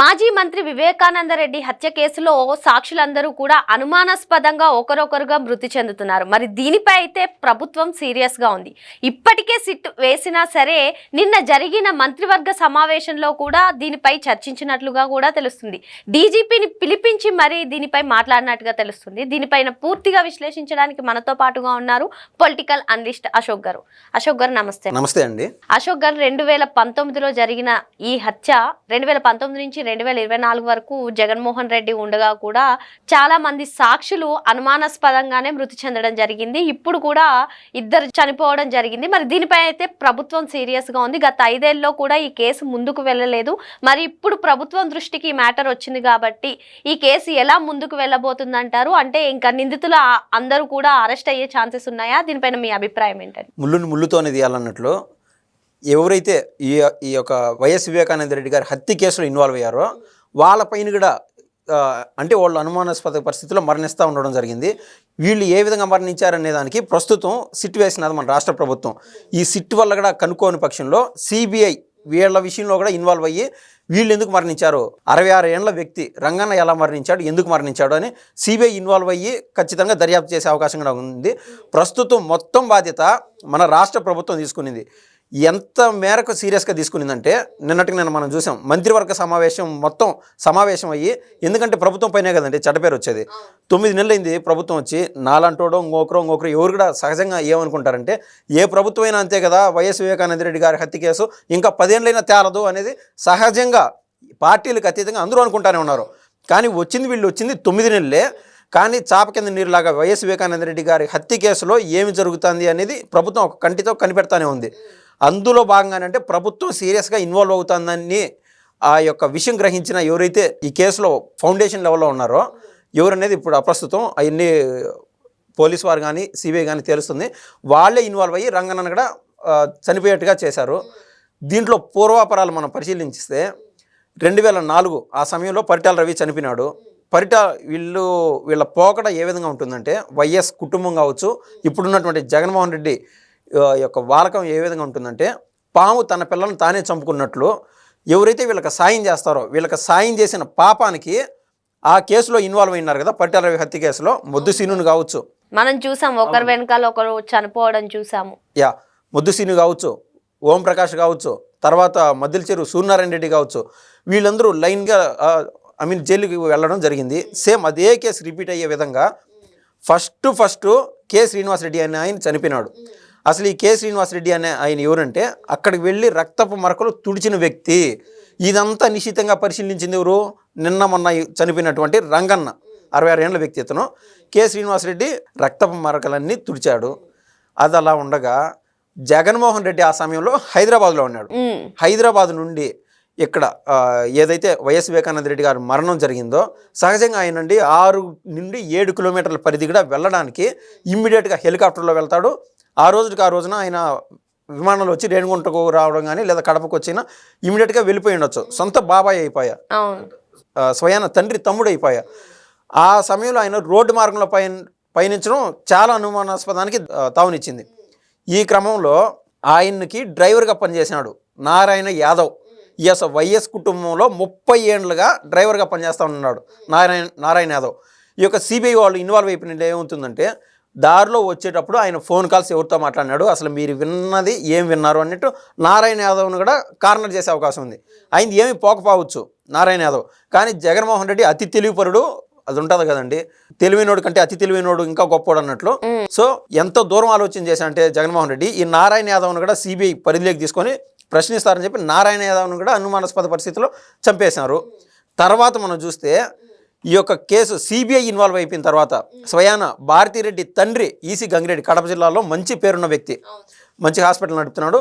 మాజీ మంత్రి వివేకానంద రెడ్డి హత్య కేసులో సాక్షులందరూ కూడా అనుమానాస్పదంగా ఒకరొకరుగా మృతి చెందుతున్నారు. మరి దీనిపై అయితే ప్రభుత్వం సీరియస్గా ఉంది. ఇప్పటికే సిట్ వేసినా సరే నిన్న జరిగిన మంత్రివర్గ సమావేశంలో కూడా దీనిపై చర్చించినట్లుగా కూడా తెలుస్తుంది. డీజీపీని పిలిపించి మరి దీనిపై మాట్లాడినట్టుగా తెలుస్తుంది. దీనిపైన పూర్తిగా విశ్లేషించడానికి మనతో పాటుగా ఉన్నారు పొలిటికల్ అనలిస్ట్ అశోక్ గారు. అశోక్ గారు నమస్తే. నమస్తే అండి. అశోక్ గారు రెండు వేల పంతొమ్మిదిలో జరిగిన ఈ హత్య రెండు వేల పంతొమ్మిది నుంచి రెండు వేల ఇరవై నాలుగు వరకు జగన్మోహన్ రెడ్డి ఉండగా కూడా చాలా మంది సాక్షులు అనుమానాస్పదంగానే మృతి చెందడం జరిగింది. ఇప్పుడు కూడా ఇద్దరు చనిపోవడం జరిగింది. మరి దీనిపై అయితే ప్రభుత్వం సీరియస్గా ఉంది. గత ఐదేళ్ళలో కూడా ఈ కేసు ముందుకు వెళ్ళలేదు. మరి ఇప్పుడు ప్రభుత్వం దృష్టికి ఈ మ్యాటర్ వచ్చింది కాబట్టి ఈ కేసు ఎలా ముందుకు వెళ్ళబోతుందంటారు? అంటే ఇంకా నిందితులు అందరూ కూడా అరెస్ట్ అయ్యే ఛాన్సెస్ ఉన్నాయా? దీనిపైన మీ అభిప్రాయం ఏంటంటే ముళ్ళుని ముళ్ళుతోనే తీయాలన్నట్లు ఎవరైతే ఈ ఈ యొక్క వైఎస్ వివేకానంద రెడ్డి గారి హత్య కేసులో ఇన్వాల్వ్ అయ్యారో వాళ్ళపైన కూడా అంటే వాళ్ళు అనుమానాస్పద పరిస్థితిలో మరణిస్తూ ఉండడం జరిగింది. వీళ్ళు ఏ విధంగా మరణించారనే దానికి ప్రస్తుతం సిట్ వేసినది మన రాష్ట్ర ప్రభుత్వం. ఈ సిట్ వల్ల కూడా కనుక్కోని పక్షంలో సిబిఐ వీళ్ళ విషయంలో కూడా ఇన్వాల్వ్ అయ్యి వీళ్ళు ఎందుకు మరణించారు? అరవై ఆరు ఏళ్ళ వ్యక్తి రంగన్న ఎలా మరణించాడు? ఎందుకు మరణించాడు? అని సిబిఐ ఇన్వాల్వ్ అయ్యి ఖచ్చితంగా దర్యాప్తు చేసే అవకాశం కూడా ఉంది. ప్రస్తుతం మొత్తం బాధ్యత మన రాష్ట్ర ప్రభుత్వం తీసుకునింది. ఎంత మేరకు సీరియస్గా తీసుకునిందంటే నిన్నటికి నేను మనం చూసాం మంత్రివర్గ సమావేశం మొత్తం సమావేశం అయ్యి ఎందుకంటే ప్రభుత్వం పైనే కదండి చెడ్డ వచ్చేది. తొమ్మిది నెలలైంది ప్రభుత్వం వచ్చి నాలంటోడో ఇంకొకరు ఇంకొకరు ఎవరు కూడా సహజంగా ఏమనుకుంటారంటే ఏ ప్రభుత్వం అయినా అంతే కదా వైఎస్ వివేకానంద రెడ్డి గారి హత్య కేసు ఇంకా పదేళ్ళైనా తేలదు అనేది సహజంగా పార్టీలకు అతీతంగా అందరూ అనుకుంటానే ఉన్నారు. కానీ వచ్చింది వీళ్ళు వచ్చింది తొమ్మిది నెలలే. కానీ చాప కింద నీరులాగా వైఎస్ వివేకానంద రెడ్డి గారి హత్య కేసులో ఏమి జరుగుతుంది అనేది ప్రభుత్వం ఒక కంటితో కనిపెడతానే ఉంది. అందులో భాగంగానంటే ప్రభుత్వం సీరియస్గా ఇన్వాల్వ్ అవుతుందని ఆ యొక్క విషయం గ్రహించిన ఎవరైతే ఈ కేసులో ఫౌండేషన్ లెవెల్లో ఉన్నారో ఎవరనేది ఇప్పుడు అప్రస్తుతం అవన్నీ పోలీస్ వారు కానీ సిబిఐ కానీ తెలుస్తుంది. వాళ్ళే ఇన్వాల్వ్ అయ్యి రంగనన్న కూడా చనిపోయేట్టుగా చేశారు. దీంట్లో పూర్వాపరాలు మనం పరిశీలించిస్తే రెండు వేల నాలుగు ఆ సమయంలో పరిటాల రవి చనిపోయినాడు. పరిట వీళ్ళు వీళ్ళ పోకడ ఏ విధంగా ఉంటుందంటే వైఎస్ కుటుంబం కావచ్చు ఇప్పుడున్నటువంటి జగన్మోహన్ రెడ్డి యొక్క వాలకం ఏ విధంగా ఉంటుందంటే పాము తన పిల్లలను తానే చంపుకున్నట్లు ఎవరైతే వీళ్ళకి సాయం చేస్తారో వీళ్ళకి సాయం చేసిన పాపానికి ఆ కేసులో ఇన్వాల్వ్ అయినారు కదా పరిటాల రవి హత్య కేసులో మొద్దు సీనుని కావచ్చు. మనం చూసాం ఒకరి వెనకాల ఒకరు చనిపోవడం చూసాము. యా ముద్దు సీను కావచ్చు ఓంప్రకాష్ కావచ్చు తర్వాత మద్దిల చెరువు సూర్యనారాయణ రెడ్డి కావచ్చు వీళ్ళందరూ లైన్గా ఐ మీన్ జైలుకి వెళ్ళడం జరిగింది. సేమ్ అదే కేసు రిపీట్ అయ్యే విధంగా first first K Srinivas Reddy అనే ఆయన చనిపోయినాడు. అసలు ఈ కె శ్రీనివాస్ రెడ్డి అనే ఆయన ఎవరంటే అక్కడికి వెళ్ళి రక్తపు మరకలు తుడిచిన వ్యక్తి. ఇదంతా నిశ్చితంగా పరిశీలించింది ఎవరు? నిన్న మొన్న చనిపోయినటువంటి రంగన్న అరవై ఆరు ఏళ్ళ వ్యక్తి ఇతను కె శ్రీనివాస్ రెడ్డి రక్తపు మరకలన్నీ తుడిచాడు. అది అలా ఉండగా జగన్మోహన్ రెడ్డి ఆ సమయంలో హైదరాబాద్లో ఉన్నాడు. హైదరాబాద్ నుండి ఇక్కడ ఏదైతే వైఎస్ వివేకానంద రెడ్డి గారి మరణం జరిగిందో సహజంగా ఆయన నుండి ఆరు నుండి ఏడు కిలోమీటర్ల పరిధి కూడా వెళ్ళడానికి ఇమ్మీడియట్గా హెలికాప్టర్లో వెళ్తాడు. ఆ రోజుకి ఆ రోజున ఆయన విమానంలో వచ్చి రేణిగుంటకు రావడం కానీ లేదా కడపకు వచ్చినా ఇమ్మీడియట్గా వెళ్ళిపోయి ఉండొచ్చు. సొంత బాబాయ్ అయిపోయా. స్వయాన తండ్రి తమ్ముడు అయిపోయా. ఆ సమయంలో ఆయన రోడ్డు మార్గంలో పయ పయనించడం చాలా అనుమానాస్పదానికి తావునిచ్చింది. ఈ క్రమంలో ఆయన్నికి డ్రైవర్గా పనిచేసినాడు నారాయణ యాదవ్. ఈఎస్ వైఎస్ కుటుంబంలో ముప్పై ఏండ్లుగా డ్రైవర్గా పనిచేస్తూ ఉన్నాడు నారాయణ నారాయణ యాదవ్. ఈ యొక్క సిబిఐ వాళ్ళు ఇన్వాల్వ్ అయిపోయినట్టు ఏమవుతుందంటే దారిలో వచ్చేటప్పుడు ఆయన ఫోన్ కాల్స్ ఎవరితో మాట్లాడినాడు అసలు మీరు విన్నది ఏం విన్నారు అన్నట్టు నారాయణ యాదవ్ను కూడా కార్నర్ చేసే అవకాశం ఉంది. ఆయన ఏమి పోకపోవచ్చు నారాయణ యాదవ్. కానీ జగన్మోహన్ రెడ్డి అతి తెలివిపరుడు అది ఉంటుంది కదండి. తెలివైనోడు కంటే అతి తెలివైనోడు ఇంకా గొప్పోడు అన్నట్లు. సో ఎంతో దూరం ఆలోచన చేశా అంటే జగన్మోహన్ రెడ్డి ఈ నారాయణ యాదవ్ను కూడా సిబిఐ పరిధిలోకి తీసుకొని ప్రశ్నిస్తారని చెప్పి నారాయణ యాదవ్ను కూడా అనుమానాస్పద పరిస్థితిలో చంపేశారు. తర్వాత మనం చూస్తే ఈ యొక్క కేసు సిబిఐ ఇన్వాల్వ్ అయిపోయిన తర్వాత స్వయాన భారతిరెడ్డి తండ్రి ఈసీ గంగిరెడ్డి కడప జిల్లాలో మంచి పేరున్న వ్యక్తి. మంచి హాస్పిటల్ నడుపుతున్నాడు.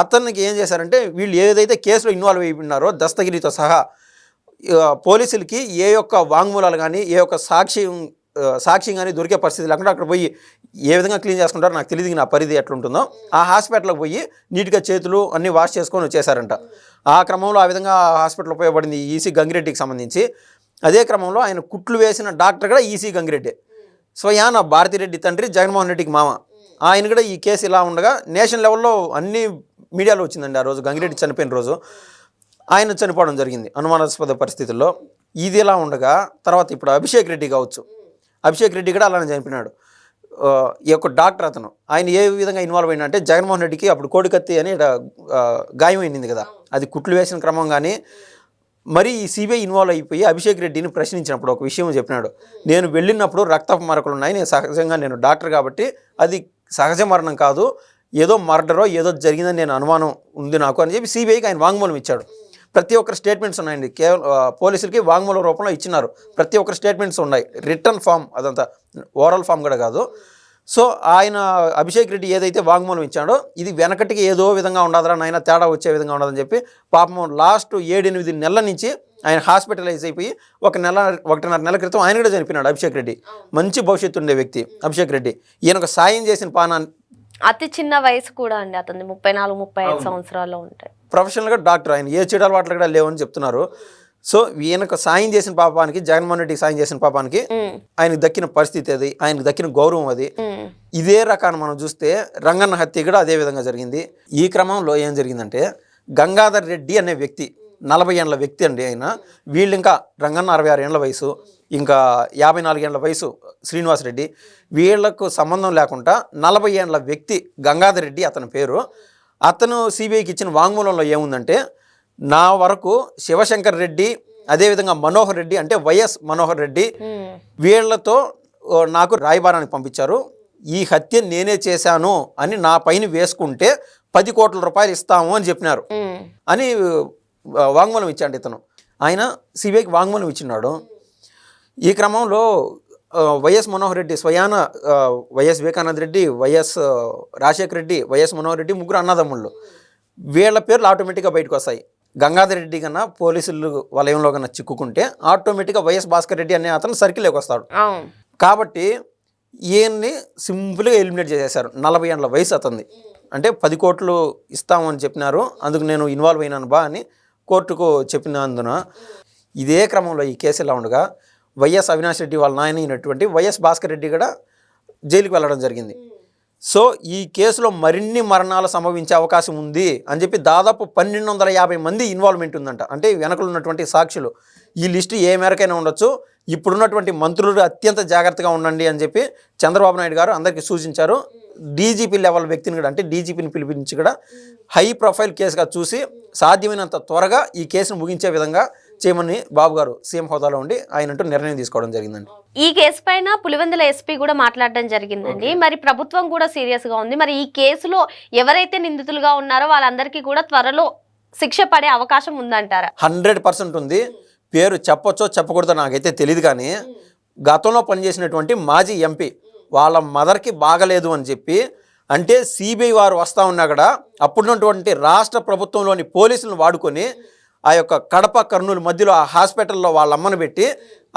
అతనికి ఏం చేశారంటే వీళ్ళు ఏదైతే కేసులో ఇన్వాల్వ్ అయిపోయినారో దస్తగిరితో సహా పోలీసులకి ఏ యొక్క వాంగ్మూలాలు కానీ ఏ యొక్క సాక్ష్యం సాక్ష్యం కానీ దొరికే పరిస్థితి లేకుండా అక్కడ పోయి ఏ విధంగా క్లీన్ చేసుకుంటారో నాకు తెలియదు నా పరిధి ఎట్లుంటుందో. ఆ హాస్పిటల్కి పోయి నీట్గా చేతులు అన్నీ వాష్ చేసుకొని వచ్చేసారంట. ఆ క్రమంలో ఆ విధంగా హాస్పిటల్ ఉపయోగపడింది ఈసీ గంగిరెడ్డికి సంబంధించి. అదే క్రమంలో ఆయన కుట్లు వేసిన డాక్టర్ కూడా ఈసీ గంగిరెడ్డి. స్వయాన భారతిరెడ్డి తండ్రి జగన్మోహన్ రెడ్డికి మామ. ఆయన కూడా ఈ కేసు ఇలా ఉండగా నేషనల్ లెవెల్లో అన్ని మీడియాలో వచ్చిందండి ఆ రోజు. గంగిరెడ్డి చనిపోయిన రోజు. ఆయన చనిపోవడం జరిగింది. అనుమానాస్పద పరిస్థితుల్లో. ఇది ఇలా ఉండగా తర్వాత ఇప్పుడు అభిషేక్ రెడ్డి కావచ్చు. అభిషేక్ రెడ్డి కూడా అలానే చనిపోయినాడు. ఈ యొక్క డాక్టర్ అతను. ఆయన ఏ విధంగా ఇన్వాల్వ్ అయినా అంటే జగన్మోహన్ రెడ్డికి అప్పుడు కోడికత్తి అని గాయం అయింది కదా. అది కుట్లు వేసిన క్రమం కానీ మరి ఈ సిబిఐ ఇన్వాల్వ్ అయిపోయి అభిషేక్ రెడ్డిని ప్రశ్నించినప్పుడు ఒక విషయం చెప్పినాడు. నేను వెళ్ళినప్పుడు రక్త మరకలు ఉన్నాయి. నేను సహజంగా నేను డాక్టర్ కాబట్టి అది సహజ మరణం కాదు. ఏదో మర్డరో ఏదో జరిగిందని నేను అనుమానం ఉంది నాకు అని చెప్పి సిబిఐకి ఆయన వాంగ్మూలం ఇచ్చాడు. ప్రతి ఒక్కరి స్టేట్మెంట్స్ ఉన్నాయండి. కేవలం పోలీసులకి వాంగ్మూల రూపంలో ఇచ్చినారు. ప్రతి ఒక్కరి స్టేట్మెంట్స్ ఉన్నాయి. రిటర్న్ ఫామ్ అదంతా ఓరల్ ఫామ్ కూడా కాదు. సో ఆయన అభిషేక్ రెడ్డి ఏదైతే వాంగ్మూలం ఇచ్చాడో ఇది వెనకటికి ఏదో విధంగా ఉండదురా నాయన తేడా వచ్చే విధంగా ఉండదని చెప్పి పాపం లాస్ట్ ఏడెనిమిది నెలల నుంచి ఆయన హాస్పిటలైజ్ అయిపోయి ఒక నెల ఒకటిన్నర నెల క్రితం ఆయన కూడా చనిపోయినాడు అభిషేక్ రెడ్డి. మంచి భవిష్యత్తు ఉండే వ్యక్తి అభిషేక్ రెడ్డి. ఈయనకు సాయం చేసిన పానాన్ని అతి చిన్న వయసు కూడా అండి అతని ముప్పై నాలుగు ముప్పై ఐదు సంవత్సరాల్లో ఉంటాయి. ప్రొఫెషనల్గా డాక్టర్ ఆయన. ఏ చెడు అలవాట్లు కూడా లేవని చెప్తున్నారు. సో ఈయనకు సాయం చేసిన పాపానికి జగన్మోహన్ రెడ్డికి సాయం చేసిన పాపానికి ఆయనకు దక్కిన పరిస్థితి అది ఆయనకు దక్కిన గౌరవం అది. ఇదే రకాన్ని మనం చూస్తే రంగన్న హత్య కూడా అదే విధంగా జరిగింది. ఈ క్రమంలో ఏం జరిగిందంటే గంగాధర్ రెడ్డి అనే వ్యక్తి నలభై ఏళ్ళ వ్యక్తి అండి ఆయన. వీళ్ళు ఇంకా రంగన్న అరవై ఆరు ఏళ్ళ వయసు. ఇంకా యాభై నాలుగేళ్ళ వయసు శ్రీనివాస్ రెడ్డి వీళ్ళకు సంబంధం లేకుండా నలభై ఏళ్ళ వ్యక్తి గంగాధర్ రెడ్డి అతని పేరు. అతను సిబిఐకి ఇచ్చిన వాంగ్మూలంలో ఏముందంటే నా వరకు శివశంకర్ రెడ్డి అదేవిధంగా మనోహర్ రెడ్డి అంటే వైఎస్ మనోహర్ రెడ్డి ఉమ్, వీళ్ళతో నాకు రాయబారానికి పంపించారు. ఈ హత్య నేనే చేశాను అని నా పైన వేసుకుంటే పది కోట్ల రూపాయలు ఇస్తాము అని చెప్పినారు. ఉమ్, అని వాంగ్మూలం ఇచ్చాడు ఇతను. ఆయన సిబిఐకి వాంగ్మూలం ఇచ్చినాడు. ఈ క్రమంలో వైఎస్ మనోహర్ రెడ్డి స్వయాన YS Vivekananda Reddy YS Rajasekhara Reddy YS Manohar Reddy ముగ్గురు అన్నదమ్ముళ్ళు. వీళ్ళ పేర్లు ఆటోమేటిక్గా బయటకు వస్తాయి. గంగాధర్ రెడ్డి కన్నా పోలీసులు వలయంలో కన్నా చిక్కుకుంటే ఆటోమేటిక్గా వైఎస్ భాస్కర్ రెడ్డి అనే అతను సర్కిల్లోకి వస్తాడు కాబట్టి ఈయన్ని సింపుల్గా ఎలిమినేట్ చేసేశారు. నలభై ఏళ్ళ వయసు అతనిది. అంటే పది కోట్లు ఇస్తామని చెప్పినారు. అందుకు నేను ఇన్వాల్వ్ అయినాను బా అని కోర్టుకు చెప్పినందున ఇదే క్రమంలో ఈ కేసు ఎలా ఉండగా వైఎస్ అవినాష్ రెడ్డి వాళ్ళ నాయన అయినటువంటి వైఎస్ భాస్కర్ రెడ్డి కూడా జైలుకి వెళ్ళడం జరిగింది. సో ఈ కేసులో మరిన్ని మరణాలు సంభవించే అవకాశం ఉంది అని చెప్పి దాదాపు పన్నెండు వందల యాభై మంది ఇన్వాల్వ్మెంట్ ఉందంట. అంటే వెనకలు ఉన్నటువంటి సాక్షులు. ఈ లిస్టు ఏ మేరకైనా ఉండొచ్చు. ఇప్పుడున్నటువంటి మంత్రులు అత్యంత జాగ్రత్తగా ఉండండి అని చెప్పి చంద్రబాబు నాయుడు గారు అందరికీ సూచించారు. డీజీపీ లెవెల్ వ్యక్తిని కూడా అంటే డీజీపీని పిలిపించి కూడా హై ప్రొఫైల్ కేసుగా చూసి సాధ్యమైనంత త్వరగా ఈ కేసును ముగించే విధంగా చేయమని బాబు గారు సీఎం హోదాలో ఉండి ఆయనంటూ నిర్ణయం తీసుకోవడం జరిగిందండి. ఈ కేసు పైన పులివెందుల ఎస్పీ కూడా మాట్లాడడం జరిగిందండి. మరి ప్రభుత్వం కూడా సీరియస్గా ఉంది. మరి ఈ కేసులో ఎవరైతే నిందితులుగా ఉన్నారో వాళ్ళందరికీ కూడా త్వరలో శిక్ష పడే అవకాశం ఉందంటారా? హండ్రెడ్ పర్సెంట్ ఉంది. పేరు చెప్పొచ్చో చెప్పకూడదో నాకైతే తెలియదు కానీ గతంలో పనిచేసినటువంటి మాజీ ఎంపీ వాళ్ళ మదర్కి బాగలేదు అని చెప్పి అంటే సిబిఐ వారు వస్తూ ఉన్నా కూడా అప్పుడున్నటువంటి రాష్ట్ర ప్రభుత్వంలోని పోలీసులను వాడుకొని ఆ యొక్క కడప కర్నూలు మధ్యలో ఆ హాస్పిటల్లో వాళ్ళ అమ్మను పెట్టి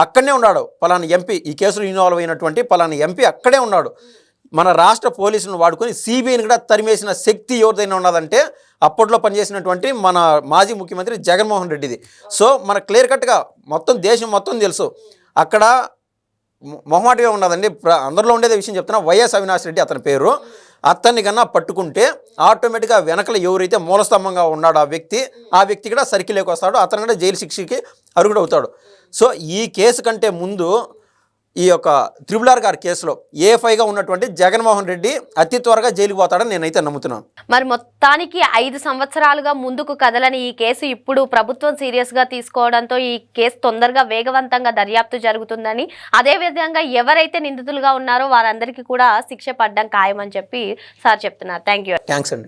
అక్కడనే ఉన్నాడు. పలానా ఎంపీ ఈ కేసులో ఇన్వాల్వ్ అయినటువంటి పలానా ఎంపీ అక్కడే ఉన్నాడు. మన రాష్ట్ర పోలీసులను వాడుకొని సిబిఐని కూడా తరిమేసిన శక్తి ఎవరిదైనా ఉన్నదంటే అప్పట్లో పనిచేసినటువంటి మన మాజీ ముఖ్యమంత్రి జగన్మోహన్ రెడ్డిది. సో మన క్లియర్ కట్గా మొత్తం దేశం మొత్తం తెలుసు. అక్కడ మొహమాటగా ఉన్నదండి. అందరిలో ఉండేదే విషయం చెప్తున్నా. వైఎస్ అవినాష్ రెడ్డి అతని పేరు. అతన్ని కన్నా పట్టుకుంటే ఆటోమేటిక్గా వెనకలు ఎవరైతే మూలస్తంభంగా ఉన్నాడో ఆ వ్యక్తి ఆ వ్యక్తి కూడా సర్కిల్లోకి వస్తాడు. అతను కూడా జైలు శిక్షకి అరుగుడు అవుతాడు సో ఈ కేసు కంటే ముందు ఈ యొక్క త్రిబుల్ ఆర్ గారి కేసులో ఏ ఫైగా ఉన్నటువంటి జగన్మోహన్ రెడ్డి అతి త్వరగా జైలుకు పోతాడని నేనైతే నమ్ముతున్నాను. మరి మొత్తానికి ఐదు సంవత్సరాలుగా ముందుకు కదలని ఈ కేసు ఇప్పుడు ప్రభుత్వం సీరియస్గా తీసుకోవడంతో ఈ కేసు తొందరగా వేగవంతంగా దర్యాప్తు జరుగుతుందని అదే విధంగా ఎవరైతే నిందితులుగా ఉన్నారో వారందరికీ కూడా శిక్ష పడ్డం ఖాయమని చెప్పి సార్ చెప్తున్నారు. Thank you. థ్యాంక్స్ అండి.